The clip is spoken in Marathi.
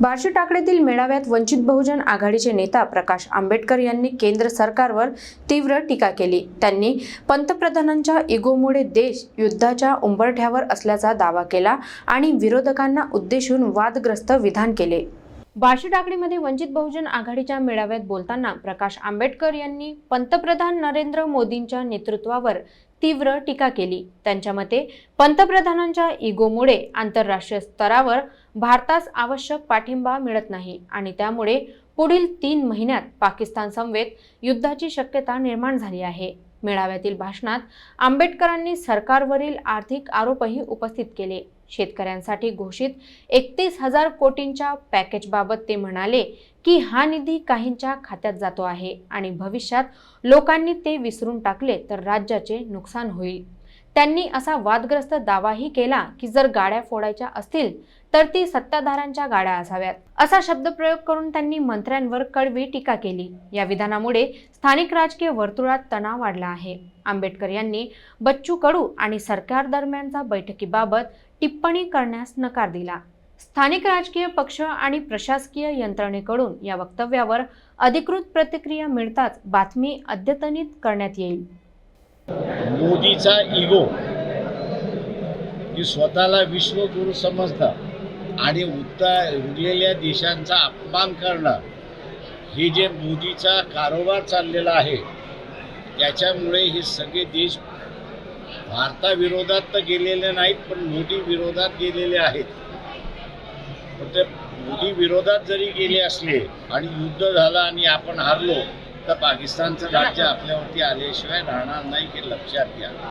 बार्शी टाकळीतील मेळाव्यात वंचित बहुजन आघाडीचे नेता प्रकाश आंबेडकर यांनी केंद्र सरकारवर तीव्र टीका केली. त्यांनी पंतप्रधानांच्या इगोमुळे देश युद्धाच्या उंबरठ्यावर असल्याचा दावा केला आणि विरोधकांना उद्देशून वादग्रस्त विधान केले. बार्शी टाकळीमध्ये वंचित बहुजन आघाडीच्या मेळाव्यात बोलताना प्रकाश आंबेडकर यांनी पंतप्रधान नरेंद्र मोदींच्या नेतृत्वावर तीव्र टीका केली. त्यांच्या मते पंतप्रधानांच्या इगोमुळे आंतरराष्ट्रीय स्तरावर भारतास आवश्यक पाठिंबा मिळत नाही आणि त्यामुळे पुढील तीन महिन्यात पाकिस्तान समवेत युद्धाची शक्यता निर्माण झाली आहे. मेळाव्यातील भाषणात आंबेडकरांनी सरकारवरील आर्थिक आरोपही उपस्थित केले. शेतकऱ्यांसाठी घोषित एकतीस हजार कोटींच्या पॅकेजबाबत ते म्हणाले की हा निधी काहींच्या खात्यात जातो आहे आणि भविष्यात लोकांनी ते विसरून टाकले तर राज्याचे नुकसान होईल. त्यांनी असा वादग्रस्त दावाही केला की जर गाड्या फोडायच्या असतील तर ती सत्ताधाऱ्यांच्या गाड्या असाव्यात. असा शब्दप्रयोग करून त्यांनी मंत्र्यांवर कडवी टीका केली. या विधानामुळे स्थानिक राजकीय वर्तुळात तणाव वाढला आहे. आंबेडकर यांनी बच्चू कडू आणि सरकार दरम्यानच्या बैठकीबाबत टिप्पणी करण्यास नकार दिला. स्थानिक राजकीय पक्ष आणि प्रशासकीय यंत्रणेकडून या वक्तव्यावर अधिकृत प्रतिक्रिया मिळताच बातमी अद्यतनित करण्यात येईल. मोदीचा इगो की स्वतःला विश्वगुरू समजणं आणि उत्तर उरलेल्या देशांचा अपमान करणं हे जे मोदीचा कारोबार चाललेला आहे त्याच्यामुळे हे सगळे देश भारताविरोधात तर गेलेले नाहीत पण मोदी विरोधात गेलेले आहेत. ते मोदी विरोधात जरी गेले असले आणि युद्ध झालं आणि आपण हारलो आता पाकिस्तानचं राज्य आपल्यावरती आल्याशिवाय राहणार नाही हे लक्षात घ्या.